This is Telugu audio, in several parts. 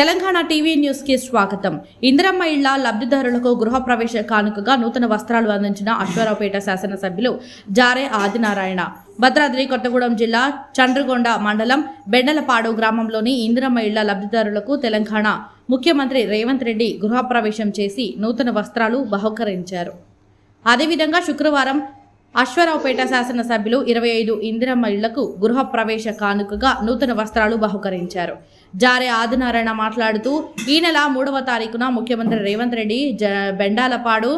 తెలంగాణ టీవీ న్యూస్కి స్వాగతం. ఇందిరమ్మ ఇళ్ళ లబ్ధిదారులకు గృహప్రవేశ కానుకగా నూతన వస్త్రాలు అందించిన అశ్వారావుపేట శాసనసభ్యులు జారే ఆదినారాయణ. భద్రాద్రి కొత్తగూడెం జిల్లా చండ్రగొండ మండలం బెండలపాడు గ్రామంలోని ఇందిరమ్మ ఇళ్ళ లబ్ధిదారులకు తెలంగాణ ముఖ్యమంత్రి రేవంత్ రెడ్డి గృహప్రవేశం చేసి నూతన వస్త్రాలు బహుకరించారు. అదేవిధంగా శుక్రవారం అశ్వరావుపేట శాసనసభ్యులు ఇరవై ఐదు ఇందిరమ్మ ఇళ్ళకు గృహప్రవేశ కానుకగా నూతన వస్త్రాలు బహుకరించారు. జారే ఆదినారాయణ మాట్లాడుతూ ఈ నెల మూడవ తారీఖున ముఖ్యమంత్రి రేవంత్ రెడ్డి జ బెండాలపాడు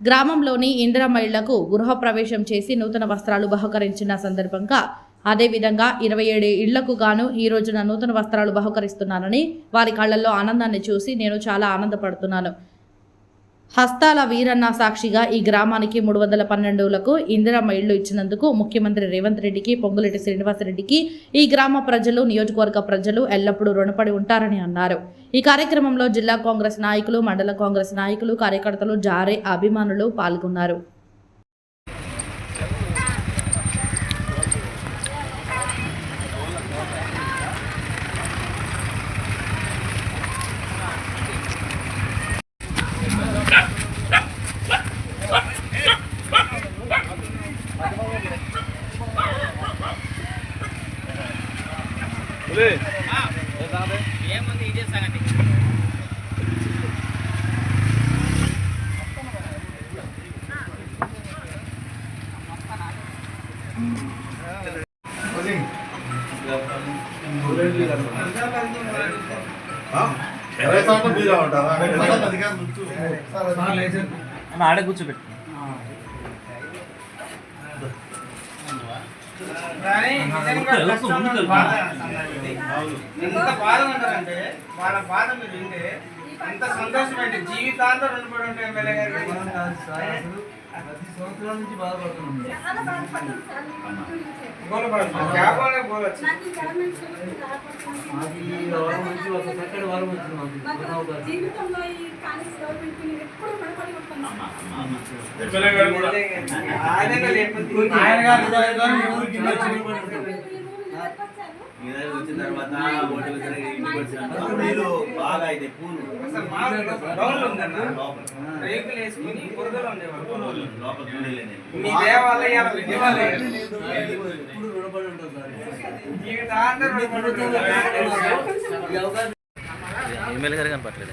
గ్రామంలోని ఇందిరమ్మ ఇళ్ళకు గృహప్రవేశం చేసి నూతన వస్త్రాలు బహుకరించిన సందర్భంగా అదేవిధంగా ఇరవై ఏడు ఇళ్ళకు గాను ఈ రోజున నూతన వస్త్రాలు బహుకరిస్తున్నానని వారి కళ్ళల్లో ఆనందాన్ని చూసి నేను చాలా ఆనందపడుతున్నాను. హస్తాల వీరన్న సాక్షిగా ఈ గ్రామానికి మూడు వందల పన్నెండులకు ఇందిరమ్మ ఇళ్ళు ఇచ్చినందుకు ముఖ్యమంత్రి రేవంత్ రెడ్డికి పొంగులెట్టి శ్రీనివాసరెడ్డికి ఈ గ్రామ ప్రజలు నియోజకవర్గ ప్రజలు ఎల్లప్పుడూ రుణపడి ఉంటారని అన్నారు. ఈ కార్యక్రమంలో జిల్లా కాంగ్రెస్ నాయకులు మండల కాంగ్రెస్ నాయకులు కార్యకర్తలు జారే అభిమానులు పాల్గొన్నారు. ఏముంది ఇదే సంగతి ఆడ కూర్చోబెట్టు. ఎంత బాధ ఉంటారంటే వాళ్ళ బాధ మీరు వింటే ఎంత సంతోషం అంటే జీవితాంతం రుణపడి ఉంటాయి. ఎమ్మెల్యే గోలపడుతుంది. క్యాబోనే గోలొచ్చు. జీవితంలో ఈ కాలేజ్ గవర్నమెంట్ ఎప్పుడు రుణపడి ఉంటున్నాం ఆయనగా లేకపోతే ఆయన గారు ఇరవై గారు మీ ఊరికి ఇల్లు వచ్చి వచ్చిన తర్వాత ఓటు వేసిన ఇంటికి వచ్చినాక నీళ్ళు బాగా అయితే పూలు అసలు మా డౌన్లో ఉందన్న రేకులు వేసుకుని బురదలో ఉండేవాళ్ళు నీళ్ళు బాగా అయితే మీ ఎమ్మెల్యే గారు కనపట్లేదు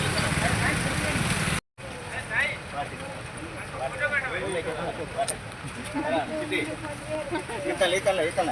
ಕಲ್ಲ ಈ ಕಲ್ಲ